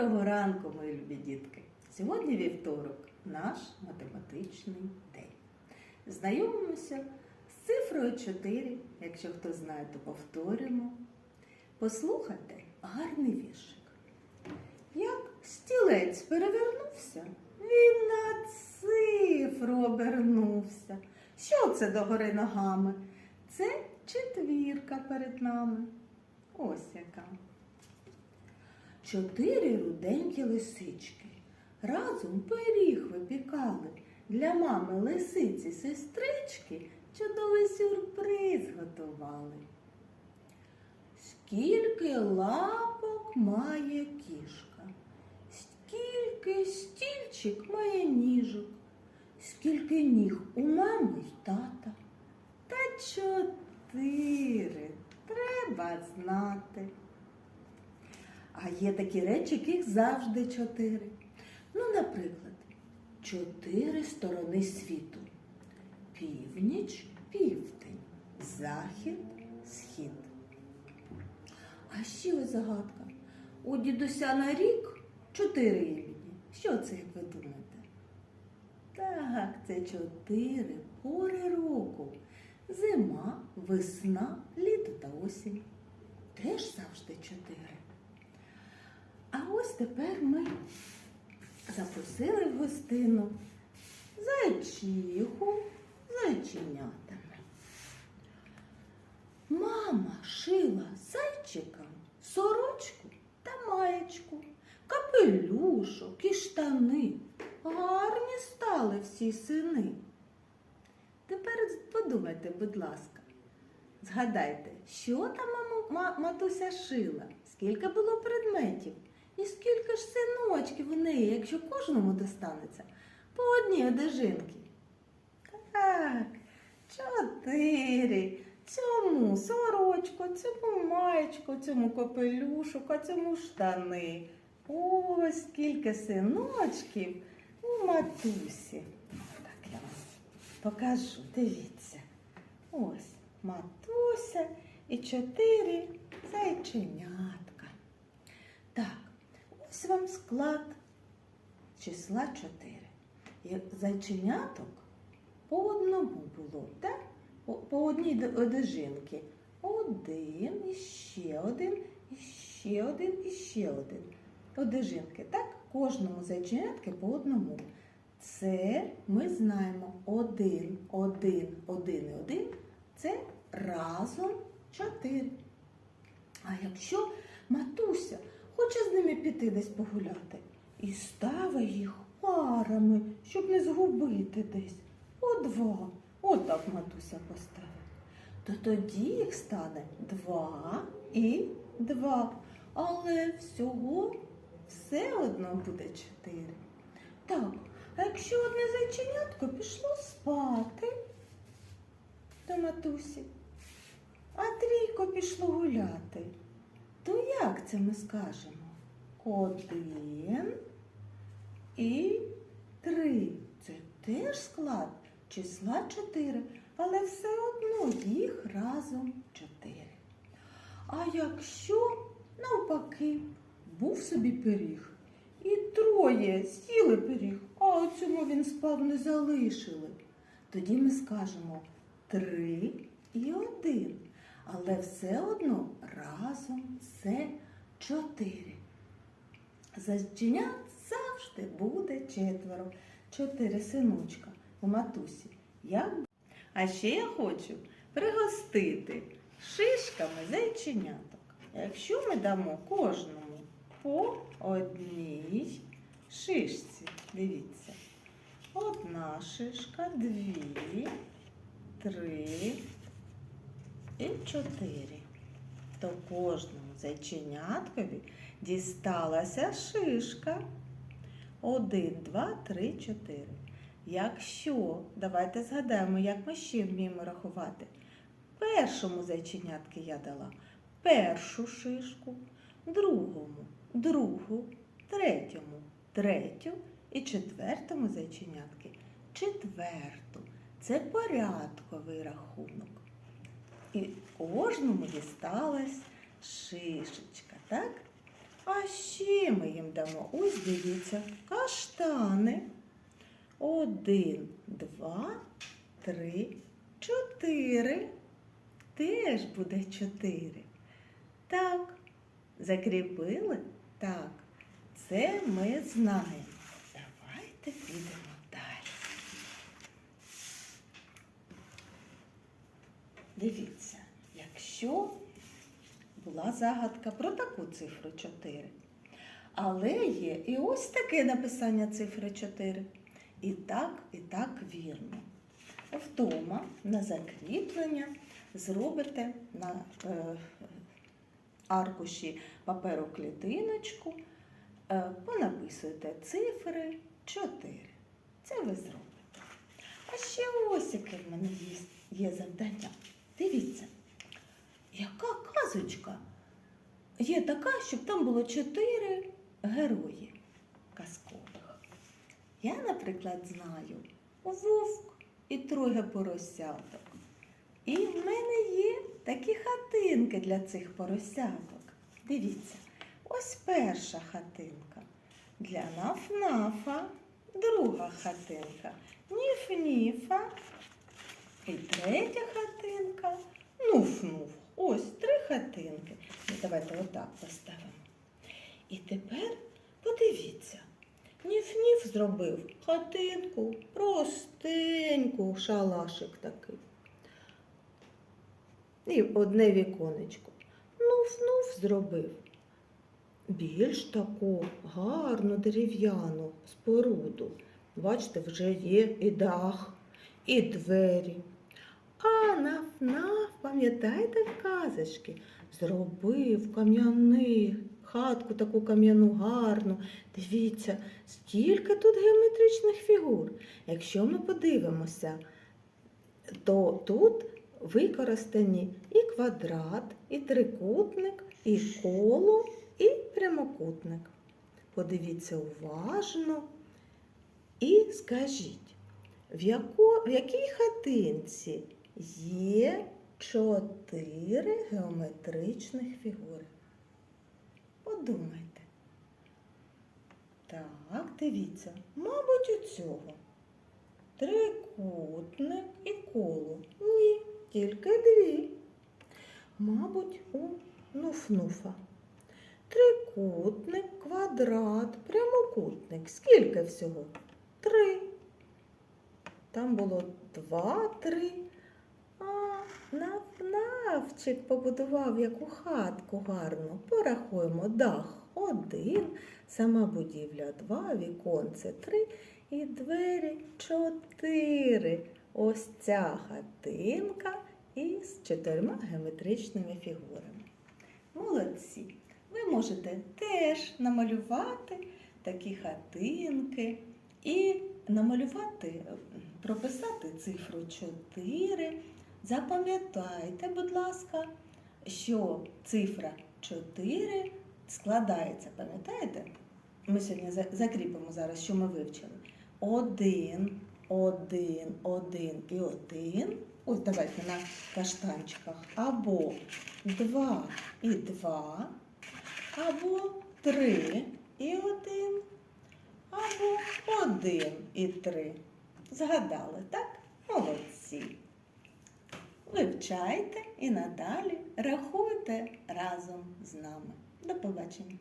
Доброго ранку, мої любі дітки! Сьогодні вівторок, наш математичний день. Знайомимося з цифрою 4. Якщо хто знає, то повторимо. Послухайте гарний віршик. Як стілець перевернувся, він на цифру обернувся. Що це догори ногами? Це четвірка перед нами. Ось яка. Чотири руденькі лисички разом пиріг випікали. Для мами лисиці сестрички чудовий сюрприз готували. Скільки лапок має кішка, скільки стільчик має ніжок, скільки ніг у мами й тата. Та чотири треба знати. А є такі речі, яких завжди чотири. Ну, наприклад, чотири сторони світу. Північ, південь, захід, схід. А ще ось загадка. У дідуся на рік чотири імені. Що це, як ви думаєте? Так, це чотири пори року. Зима, весна, літо та осінь. Теж завжди чотири. А ось тепер ми запросили в гостину зайчиху зайченятами. Мама шила зайчикам сорочку та маєчку, капелюшок і штани. Гарні стали всі сини. Тепер подумайте, будь ласка, згадайте, що там матуся шила, скільки було предметів, і скільки ж синочків у неї, якщо кожному достанеться по одній одежинці. Так, чотири. Цьому сорочку, цьому маєчку, цьому капелюшок, а цьому штани. Ось скільки синочків у матусі. Так я вам покажу, дивіться. Ось матуся і чотири зайченятка. Так, ось вам склад числа чотири. І Зайченяток по одному було, так? По, одній одежинці. Один, і ще один, і ще один, і ще один. Одежинки, так? Кожному зайченятки по одному. Це ми знаємо один, один, один і один. Це разом чотири. А якщо матуся хоче з ними піти десь погуляти і ставить їх парами, щоб не згубити десь. По два. Отак матуся поставить. То тоді їх стане два і два. Але всього все одно буде чотири. Так, а якщо одне зайченятко пішло спати до матусі, а трійко пішло гуляти, то як це ми скажемо? Один і три. Це теж склад числа чотири, але все одно їх разом чотири. А якщо навпаки був собі пиріг, і троє з'їли пиріг, а цьому він спав не залишили, тоді ми скажемо три і один. Але все одно разом це чотири. Зайченят завжди буде четверо. Чотири синочка у матусі. Як? А ще я хочу пригостити шишками зайченяток. Якщо ми дамо кожному по одній шишці, дивіться. Одна шишка, дві, три і чотири. То кожному зайченяткові дісталася шишка. Один, два, три, чотири. Якщо, давайте згадаємо, як ми ще вміємо рахувати. Першому зайченятки я дала першу шишку, другому другу, третьому третю і четвертому зайченятки четверту. Це порядковий рахунок. І кожному дісталась шишечка, так? А ще ми їм дамо? Ось дивіться, каштани. Один, два, три, чотири. Теж буде чотири. Так, закріпили? Так, це ми знаємо. Давайте підемо Дивіться, якщо була загадка про таку цифру 4. Але є і ось таке написання цифри 4. І так, і так вірно. Вдома на закріплення зробите на е, аркуші паперу клітиночку, е, понаписуєте цифри 4. Це ви зробите. А ще ось яке в мене є завдання. Дивіться, яка казочка є така, щоб там було чотири герої казкових. Я, наприклад, знаю вовк і троє поросяток. І в мене є такі хатинки для цих поросяток. Дивіться, ось перша хатинка для наф-нафа, друга хатинка ніф-ніфа і третя хатинка нуф-нуф. Ось три хатинки. Ну, давайте отак поставимо. І тепер подивіться. Ніф-ніф зробив хатинку, простеньку, шалашик такий. І одне віконечко. Нуф-нуф зробив більш таку гарну дерев'яну споруду. Бачите, вже є і дах, і двері. А наф-наф, пам'ятаєте казочки, зробив кам'яний хатку таку кам'яну гарну. Дивіться, скільки тут геометричних фігур. Якщо ми подивимося, то тут використані і квадрат, і трикутник, і коло, і прямокутник. Подивіться уважно і скажіть, в, яко, в якій хатинці є чотири геометричних фігури? Подумайте. Так, дивіться, мабуть, у цього. Трикутник і коло. Ні, тільки дві. Мабуть, у нуф-нуфа. Трикутник, квадрат, прямокутник. Скільки всього? Три. Там було два, три. А, наф-навчик побудував яку хатку гарну. Порахуємо дах один, сама будівля два, віконце три і двері чотири. Ось ця хатинка із чотирма геометричними фігурами. Молодці! Ви можете теж намалювати такі хатинки і намалювати, е, прописати цифру 4. Запам'ятайте, будь ласка, що цифра 4 складається, пам'ятаєте? Ми сьогодні закріпимо зараз, що ми вивчили. Один, один, один і один. Ось давайте на каштанчиках. Або два і два, або три і один, або один і три. Згадали, так? Молодці. Вивчайте і надалі рахуйте разом з нами. До побачення.